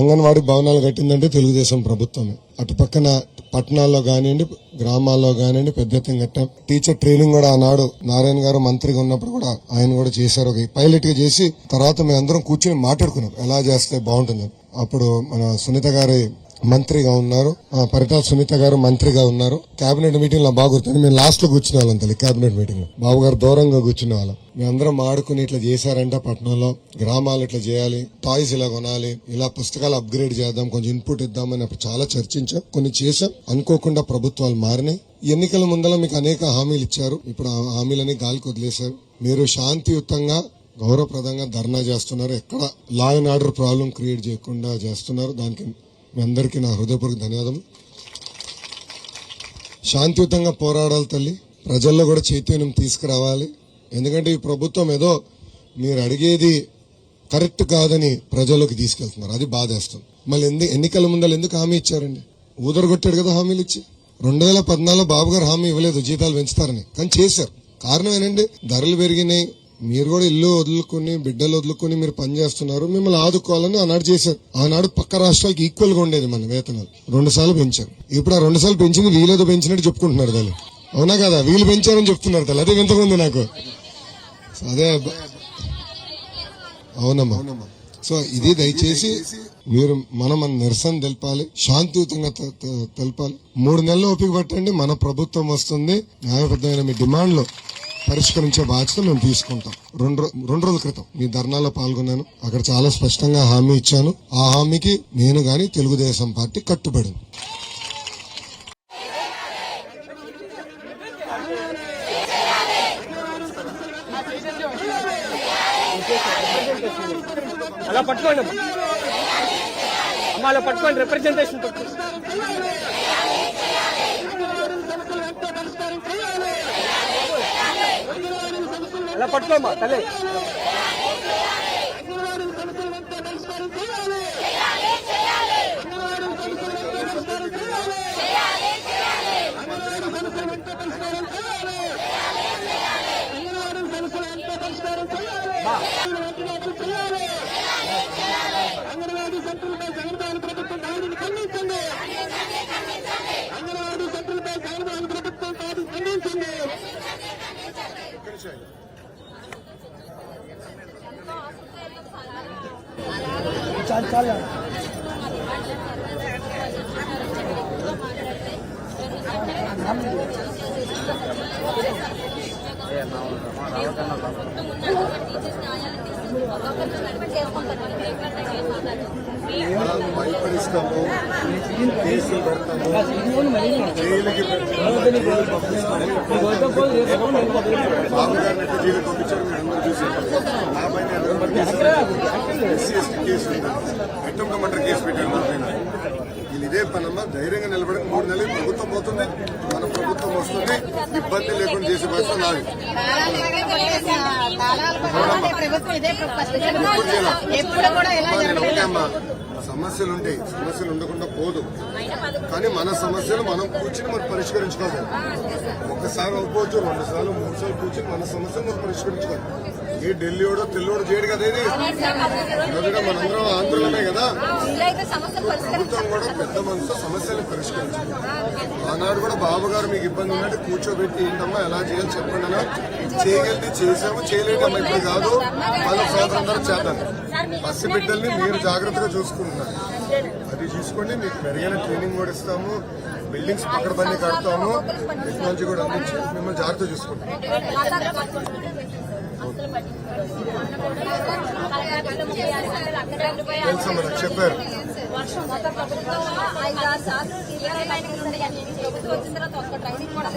అంగన్వాడీ భవనాలు కట్టిందంటే తెలుగుదేశం ప్రభుత్వమే. అటు పక్కన పట్టణాల్లో కానివ్వండి గ్రామాల్లో కానివ్వండి పెద్ద ఎత్తున కట్టాం. టీచర్ ట్రైనింగ్ కూడా ఆనాడు నారాయణ గారు మంత్రిగా ఉన్నప్పుడు కూడా ఆయన కూడా చేశారు. ఒక పైలట్గా చేసి తర్వాత మేము అందరం కూర్చొని మాట్లాడుకున్నాం. ఎలా చేస్తే బాగుంటుందని. అప్పుడు మన సునీత గారి మంత్రిగా ఉన్నారు. ఆ, పరిటాల సునీత గారు మంత్రిగా ఉన్నారు. కేబినెట్ మీటింగ్లో బాగా గుర్తుంది మేము లాస్ట్లో కూర్చునే వాళ్ళం తల్లి కేబినెట్ మీటింగ్లో. బాబు గారు దూరంగా కూర్చునే వాళ్ళం మేమందరం ఆడుకుని ఇట్లా చేశారంట పట్టణంలో గ్రామాలు ఇట్లా చేయాలి టాయ్స్ ఇలా కొనాలి ఇలా పుస్తకాలు అప్గ్రేడ్ చేద్దాం కొంచెం ఇన్పుట్ ఇద్దామని అప్పుడు చాలా చర్చించాం. కొన్ని చేశాం. అనుకోకుండా ప్రభుత్వాలు మారినాయి. ఎన్నికల ముందర మీకు అనేక హామీలు ఇచ్చారు. ఇప్పుడు ఆ హామీలని గాలికి వదిలేశారు. మీరు శాంతియుతంగా గౌరవప్రదంగా ధర్నా చేస్తున్నారు. ఎక్కడ law and order problem create చేయకుండా చేస్తున్నారు. దానికి మీ అందరికీ నా హృదయపూర్వక ధన్యవాదం. శాంతియుతంగా పోరాడాలి తల్లి. ప్రజల్లో కూడా చైతన్యం తీసుకురావాలి. ఎందుకంటే ఈ ప్రభుత్వం ఏదో మీరు అడిగేది కరెక్ట్ కాదని ప్రజల్లోకి తీసుకెళ్తున్నారు. అది బాధేస్తుంది. మళ్ళీ ఎందు ఎన్నికల ముందర ఎందుకు హామీ ఇచ్చారండి? ఊదరగొట్టాడు కదా హామీలు ఇచ్చి. రెండు వేల పద్నాలుగులో బాబు గారు హామీ ఇవ్వలేదు జీతాలు పెంచుతారని. కానీ చేశారు. కారణం ఏంటంటే ధరలు పెరిగినాయి మీరు కూడా ఇల్లు వదులుకుని బిడ్డలు వదులుకుని మీరు పని చేస్తున్నారు. మిమ్మల్ని ఆదుకోవాలని ఆనాడు చేశారు. ఆనాడు పక్క రాష్ట్రాలకి ఈక్వల్గా ఉండేది మన వేతనాలు. రెండు సార్లు పెంచారు. ఇప్పుడు ఆ రెండు సార్లు పెంచింది వీళ్ళేదో పెంచినట్టు చెప్పుకుంటున్నారు దాన్ని అవునా కదా? వీళ్ళు పెంచారని చెప్తున్నారు తల్లి. అదే వింతకుంది నాకు. అదే అవునమ్మా. సో ఇది దయచేసి మీరు మనం మన నిరసన తెలపాలి. శాంతియుతంగా తెలపాలి. మూడు నెలలు ఓపిక పట్టండి. మన ప్రభుత్వం వస్తుంది. న్యాయబద్ధమైన మీ డిమాండ్లో పరిష్కరించే బాధ్యత మేము తీసుకుంటాం. రెండు రెండు రోజుల క్రితం మీ ధర్నాలో పాల్గొన్నాను. అక్కడ చాలా స్పష్టంగా హామీ ఇచ్చాను. ఆ హామీకి నేను గాని తెలుగుదేశం పార్టీ కట్టుబడింది అలా పట్టుకోండి. అమ్మా. అమ్మ అలా పట్టుకోండి. రిప్రజెంటేషన్ పట్టుకోండి అలా పట్టుకోమ్మా తల్లి అంగన్వాడీ భయపడిస్తాము కేసులు పెడతాము జైలుకి బాబు వీళ్ళు ఇదే పనమ్మా ధైర్యంగా నిలబడి మూడు నెలలు ప్రభుత్వం పోతుంది. మన ప్రభుత్వం వస్తుంది. ఇబ్బంది లేకుండా చేసే బాధ్యత నాది. అమ్మా, సమస్యలు ఉంటాయి సమస్యలు ఉండకుండా పోదు. కానీ మన సమస్యలు మనం కూర్చుని మనం పరిష్కరించుకోవాలి. ఒకసారి అవ్వచ్చు రెండు సార్లు మూడు సార్లు కూర్చుని మన సమస్యలు మనం పరిష్కరించుకోవాలి. ఏ ఢిల్లీోడో తెల్లోడో చేయడు కదా ఇది? మొదట మనందరం ఆంధ్రులమే కదా? ప్రభుత్వం కూడా పెద్ద మనసుతో సమస్యలు పరిష్కరించింది. ఆనాడు కూడా బాబు గారు మీకు ఇబ్బంది ఉన్నట్టు కూర్చోబెట్టి ఏంటమ్మా ఎలా చేయాలి చెప్పండి అలా చేయగలిగి చేసాము చేయలేదమ్మా ఇప్పుడు కాదు. వాళ్ళ సోదరందరూ చేద్దాం. పసి బిడ్డల్ని మీరు జాగ్రత్తగా చూసుకుంటున్నారు. అది చూసుకోండి మీకు మెరుగైన ట్రైనింగ్ కూడా ఇస్తాము. బిల్డింగ్స్ పక్కన పని కడతాము. టెక్నాలజీ కూడా అందించి మిమ్మల్ని జాగ్రత్త చూసుకుంటాం. చెప్పారు. వర్షం మొత్తం ప్రభుత్వం ఐదు ఆరు సార్లు ఇరవై బయటకు ప్రభుత్వం వచ్చిన తర్వాత ఒక్క ట్రైనింగ్ కూడా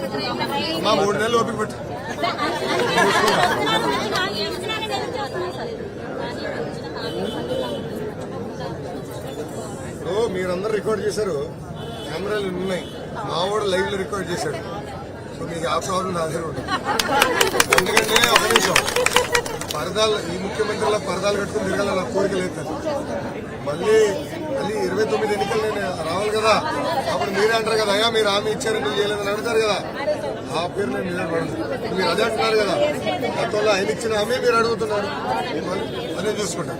మా మూడు నెలలు ఓపిక పెట్టు. మీరందరూ రికార్డ్ చేశారు. కెమెరాలు ఉన్నాయి. మా వాడు లైవ్లో రికార్డ్ చేశాడు. సో మీకు ఆ ప్రాబ్లం నా దగ్గర ఉంటుంది ఎందుకంటే ఒక నిమిషం. పరదాలు ఈ ముఖ్యమంత్రిలో పరదాలు కట్టుకుని తిరగాలని నా కోరిక లేదు మళ్ళీ మళ్ళీ ఇరవై తొమ్మిది ఎన్నికలు నేను రావాలి కదా. అప్పుడు మీరే అంటారు కదా అయ్యా మీరు హామీ ఇచ్చారు మీరు చేయలేదని అడుగుతారు కదా. ఆ పేరు నేను మీద మీరు అదే అంటున్నారు కదా. గతంలో ఆయన ఇచ్చిన హామీ మీరు అడుగుతున్నారు. మళ్ళీ అదే చూసుకుంటాం.